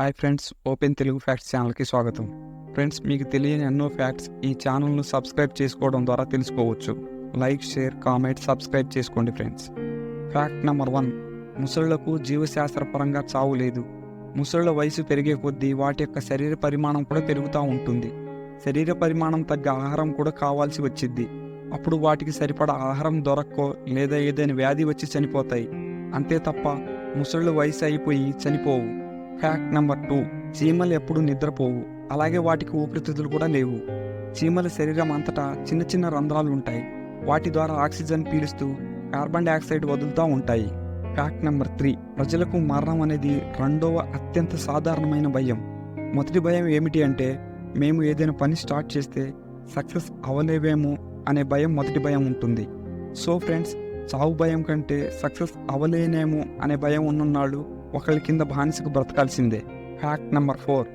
Hi friends open Telugu facts ఛానల్కి స్వాగతం. Friends మీకు తెలియని ఎన్నో ఫ్యాక్ట్స్ ఈ ఛానల్ను సబ్స్క్రైబ్ చేసుకోవడం ద్వారా తెలుసుకోవచ్చు. లైక్ షేర్ కామెంట్ సబ్స్క్రైబ్ చేసుకోండి ఫ్రెండ్స్ ఫ్యాక్ట్ నెంబర్ వన్ ముసళ్ళకు జీవశాస్త్రపరంగా చావు లేదు. ముసళ్ళ వయసు పెరిగే కొద్దీ వాటి యొక్క శరీర పరిమాణం కూడా పెరుగుతూ ఉంటుంది. శరీర పరిమాణం తగ్గ ఆహారం కూడా కావాల్సి వచ్చింది అప్పుడు వాటికి సరిపడా ఆహారం దొరక్కో లేదా ఏదైనా వ్యాధి వచ్చి చనిపోతాయి. అంతే తప్ప ముసళ్ళు వయసు అయిపోయి చనిపోవు. ఫ్యాక్ట్ నెంబర్ టూ చీమలు ఎప్పుడు నిద్రపోవు. అలాగే వాటికి ఊపిరితిత్తులు కూడా లేవు. చీమల శరీరం అంతటా చిన్న చిన్న రంధ్రాలు ఉంటాయి. వాటి ద్వారా ఆక్సిజన్ పీలుస్తూ కార్బన్ డైఆక్సైడ్ వదులుతూ ఉంటాయి. ఫ్యాక్ట్ నెంబర్ త్రీ ప్రజలకు మరణం అనేది రెండవ అత్యంత సాధారణమైన భయం. మొదటి భయం ఏమిటి అంటే మేము ఏదైనా పని స్టార్ట్ చేస్తే సక్సెస్ అవ్వలేవేమో అనే భయం మొదటి భయం ఉంటుంది. సో ఫ్రెండ్స్ చావు భయం కంటే సక్సెస్ అవ్వలేనేమో అనే భయం ఉన్ననాళ్ళు ఒకళ్ళ కింద బానిసకు బ్రతకాల్సిందే. ఫ్యాక్ట్ నెంబర్ ఫోర్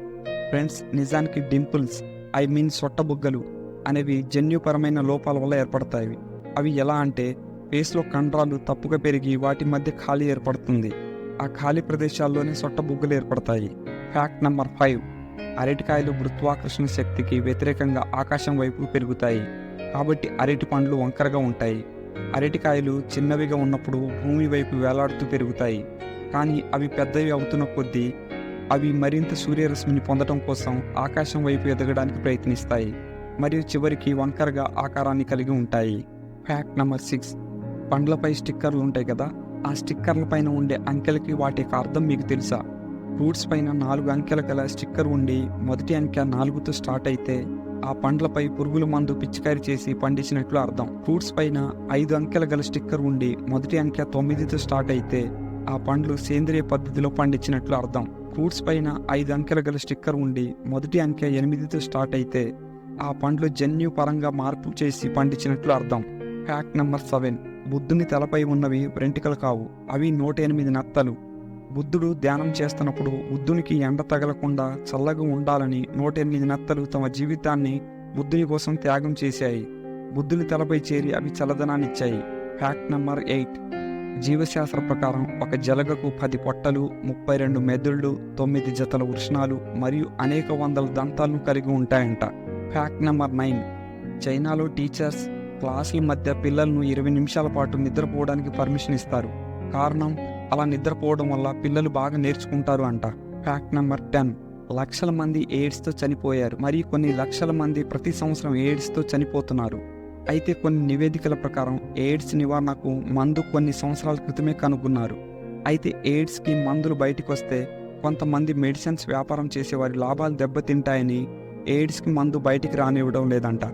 ఫ్రెండ్స్ నిజానికి డింపుల్స్ ఐ మీన్ సొట్టబుగ్గలు అనేవి జన్యుపరమైన లోపాల వల్ల ఏర్పడతాయి. అవి ఎలా అంటే ఫేస్లో కండరాలు తప్పుగా పెరిగి వాటి మధ్య ఖాళీ ఏర్పడుతుంది. ఆ ఖాళీ ప్రదేశాల్లోనే సొట్టబుగ్గలు ఏర్పడతాయి. ఫ్యాక్ట్ నెంబర్ ఫైవ్ అరటికాయలు గురుత్వాకర్షణ శక్తికి వ్యతిరేకంగా ఆకాశం వైపు పెరుగుతాయి. కాబట్టి అరటి పండ్లు వంకరగా ఉంటాయి. అరటికాయలు చిన్నవిగా ఉన్నప్పుడు భూమి వైపు వేలాడుతూ పెరుగుతాయి. కానీ అవి పెద్దవి అవుతున్న కొద్దీ అవి మరింత సూర్యరశ్మిని పొందడం కోసం ఆకాశం వైపు ఎదగడానికి ప్రయత్నిస్తాయి మరియు చివరికి వంకరగా ఆకారాన్ని కలిగి ఉంటాయి. ఫ్యాక్ట్ నెంబర్ సిక్స్ పండ్లపై స్టిక్కర్లు ఉంటాయి కదా? ఆ స్టిక్కర్ల పైన ఉండే అంకెలకి వాటి యొక్క అర్థం మీకు తెలుసా? ఫ్రూట్స్ పైన నాలుగు అంకెల గల స్టిక్కర్ ఉండి మొదటి అంకె నాలుగుతో స్టార్ట్ అయితే ఆ పండ్లపై పురుగుల మందు పిచికారి చేసి పండించినట్లు అర్థం. ఫ్రూట్స్ పైన ఐదు అంకెల గల స్టిక్కర్ ఉండి మొదటి అంకె తొమ్మిదితో స్టార్ట్ అయితే ఆ పండ్లు సేంద్రియ పద్ధతిలో పండించినట్లు అర్థం. ఫ్రూట్స్ పైన ఐదు అంకెల గల స్టిక్కర్ ఉండి మొదటి అంకె ఎనిమిదితో స్టార్ట్ అయితే ఆ పండ్లు జన్యు పరంగా మార్పు చేసి పండించినట్లు అర్థం. ఫ్యాక్ట్ నెంబర్ సెవెన్ బుద్ధుని తలపై ఉన్నవి వెంట్రుకలు కావు. అవి నూట ఎనిమిది నత్తలు. బుద్ధుడు ధ్యానం చేస్తున్నప్పుడు బుద్ధునికి ఎండ తగలకుండా చల్లగా ఉండాలని నూట ఎనిమిది నత్తలు తమ జీవితాన్ని బుద్ధుని కోసం త్యాగం చేశాయి. బుద్ధుని తలపై చేరి అవి చల్లదనాన్నిచ్చాయి. ఫ్యాక్ట్ నెంబర్ ఎయిట్ జీవశాస్త్ర ప్రకారం ఒక జలగకు పది పొట్టలు ముప్పై రెండు మెదళ్ళు తొమ్మిది జతల వృషణాలు మరియు అనేక వందల దంతాలను కలిగి ఉంటాయంట. ఫ్యాక్ట్ నెంబర్ నైన్ చైనాలో టీచర్స్ క్లాసుల మధ్య పిల్లలను ఇరవై నిమిషాల పాటు నిద్రపోవడానికి పర్మిషన్ ఇస్తారు. కారణం అలా నిద్రపోవడం వల్ల పిల్లలు బాగా నేర్చుకుంటారు అంట. ఫ్యాక్ట్ నెంబర్ టెన్ లక్షల మంది ఎయిడ్స్తో చనిపోయారు. మరియు కొన్ని లక్షల మంది ప్రతి సంవత్సరం ఎయిడ్స్తో చనిపోతున్నారు. అయితే కొన్ని నివేదికల ప్రకారం ఎయిడ్స్ నివారణకు మందు కొన్ని సంవత్సరాల క్రితమే కనుగొన్నారు. అయితే ఎయిడ్స్కి మందులు బయటకు వస్తే కొంతమంది మెడిసిన్స్ వ్యాపారం చేసేవారి లాభాలు దెబ్బతింటాయని ఎయిడ్స్కి మందు బయటికి రానివ్వడం లేదంట.